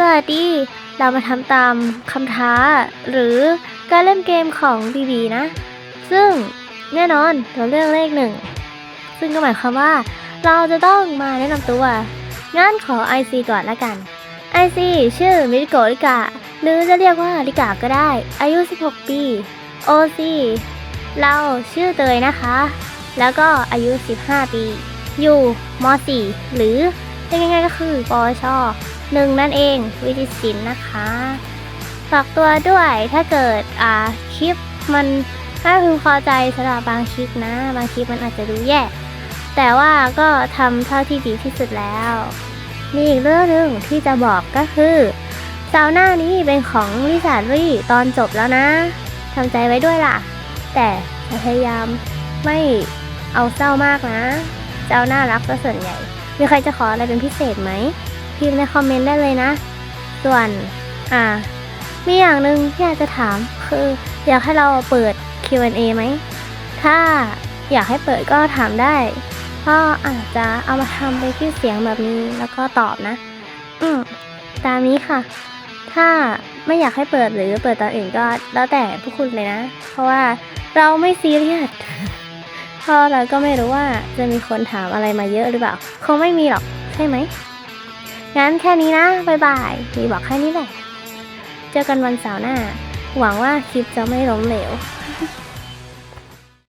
สวัสดี เรามาทำตามคำท้า หรือการเล่นเกมของบีบีนะ ซึ่งแน่นอนเราเลือกเลขหนึ่ง ซึ่งก็หมายความว่า เราจะต้องมาแนะนำตัว งั้นขอ IC ก่อนละกัน IC ชื่อมิริโกะริกะ หรือจะเรียกว่าริกะก็ได้ อายุ 16 ปี OC เราชื่อเตยนะคะ แล้วก็อายุ 15 ปี อยู่ม .4 หรือเรียกง่ายๆก็คือปวช หนึ่งนั่นเองวิจิตรศิลป์นะคะฝากตัวด้วยถ้าเกิดอ่าคลิปมันไม่พึงพอใจสำหรับบางคลิปนะ บางคลิปมันอาจจะดูแย่แต่ว่าก็ทำเท่าที่ดีที่สุดแล้ว มีอีกเรื่องหนึ่งที่จะบอกก็คือเสาร์หน้านี้เป็นของลิซารี่ตอนจบแล้วนะทำใจไว้ด้วยล่ะ แต่พยายามไม่เอาเศร้ามากนะจะเอาน่ารักซะส่วนใหญ่ มีใครจะขออะไรเป็นพิเศษไหม พิมพ์ในคอมเมนต์ได้เลยนะ ส่วนอ่า มีอย่างหนึ่งที่อยากจะถามคือ อยากให้เราเปิด Q&A ไหม ถ้าอยากให้เปิดก็ถามได้ ก็อาจจะเอามาทำเป็นคลิปเสียงแบบนี้แล้วก็ตอบนะ อืมตามนี้ค่ะ ถ้าไม่อยากให้เปิดหรือเปิดตอนอื่นก็แล้วแต่พวกคุณเลยนะ เพราะว่าเราไม่ซีเรียสเพราะเราก็ไม่รู้ว่าจะมีคนถามอะไรมาเยอะหรือเปล่า คงไม่มีหรอกใช่ไหม งั้นแค่นี้นะบายบายมีบอกแค่นี้แหละ เจอกันวันเสาร์หน้า หวังว่าคลิปจะไม่ล้มเหลว